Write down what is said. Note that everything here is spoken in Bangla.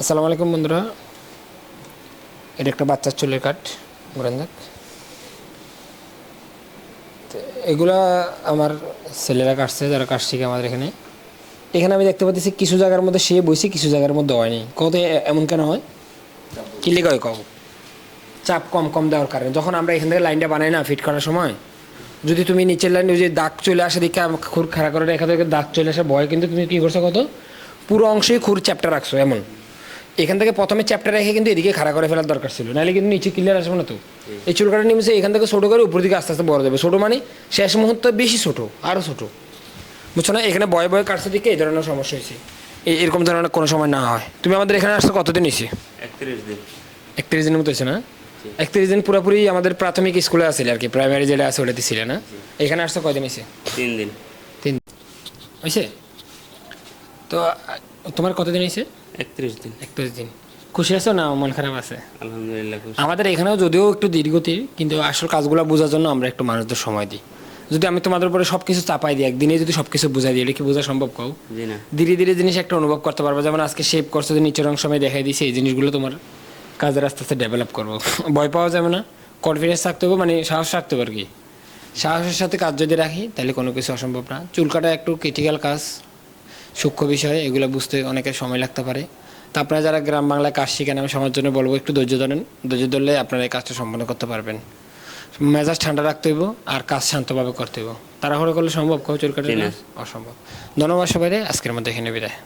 আসসালামু আলাইকুম বন্ধুরা। এটা একটা বাচ্চার চুলের কাট ঘুরেন যাক। এগুলা আমার ছেলেরা কাটছে, যারা কাজ শিখে আমাদের এখানে। এখানে আমি দেখতে পাচ্ছি কিছু জায়গার মধ্যে সে বইছে, কিছু জায়গার মধ্যে হয়নি। কত এমন কেন হয়? কি লেগে হয় চাপ কম কম দেওয়ার কারণে। যখন আমরা এখান থেকে লাইনটা বানাই না ফিট করার সময়, যদি তুমি নিচের লাইনে যে দাগ চলে আসে দেখে খুর খাড়া করে রেখা থেকে দাগ চলে আসে ভয়, কিন্তু তুমি কী করছ কত? পুরো অংশেই খুর চ্যাপ্টার রাখছো, এমন। এখান থেকে প্রথমে চ্যাপ্টার রেখে কিন্তু এদিকে খাড়া করে ফেলার দরকার ছিল। নাহলে কিন্তু নিচে ক্লিয়ার আসবে না তো। এই চুল কাটা এখান থেকে ছোটো করে উপর দিকে আস্তে আস্তে বড় দেবে ছোটো মানে শেষ মুহূর্তে বেশি ছোটো আরও ছোটো। বুঝছ না? এখানে বয়ে বয়ে কাটছে দিকে এই ধরনের সমস্যা হয়েছে। এই- এরকম ধরনের কোনো সময় না হয়। তুমি আমাদের এখানে আসতে কতদিন হয়েছে? একত্রিশ দিন। একত্রিশ দিনের মতো হয়েছে না? একত্রিশ দিন পুরোপুরি আমাদের প্রাথমিক স্কুলে আসলে আর কি প্রাইমারি যেটা আছে ওটাতে ছিল না? এখানে আসতে কদিন হয়েছে? তিন দিন। তিন দিন হয়েছে? তো তোমার কতদিন হয়েছে? একত্রিশ দিন। একত্রিশ দিন। খুশি আছো না? মন খারাপ আছে? আলহামদুলিল্লাহ আমাদের এখানেও যদিও একটু দীর্ঘতির কিন্তু আসল কাজগুলো বোঝার জন্য আমরা একটু মানুষদের সময় দিই। যদি আমি তোমাদের উপরে সব কিছু চাপাই দিই একদিনে যদি সব কিছু বোঝাই দিই এটা কি বোঝা সম্ভব না। ধীরে ধীরে জিনিস একটা অনুভব করতে পারব। যেমন আজকে শেপ করছ যে নিচের অংশ আমি দেখাই দিয়েছি এই জিনিসগুলো তোমার কাজের আস্তে আস্তে ডেভেলপ করব। ভয় পাওয়া যাবে না। কনফিডেন্স থাকতে হবে মানে সাহস রাখতে হবে আর কি। সাহসের সাথে কাজ যদি রাখি তাহলে কোনো কিছু অসম্ভব না। চুল কাটা একটু ক্রিটিক্যাল কাজ। সূক্ষ্ম বিষয় এগুলো বুঝতে অনেকের সময় লাগতে পারে। তা আপনারা যারা গ্রাম বাংলায় কাজ শিখেন আমি সবার জন্য বলব একটু ধৈর্য ধরেন। ধৈর্য ধরলে আপনারা এই কাজটা সম্পন্ন করতে পারবেন। মেজাজ ঠান্ডা রাখতে হইব আর কাজ শান্তভাবে করতে হইব। তাড়াহুড়ো করলে সম্ভব? কেউ কাটে? অসম্ভব। ধন্যবাদ সবাই আজকের মধ্যে এখানে বিদায়।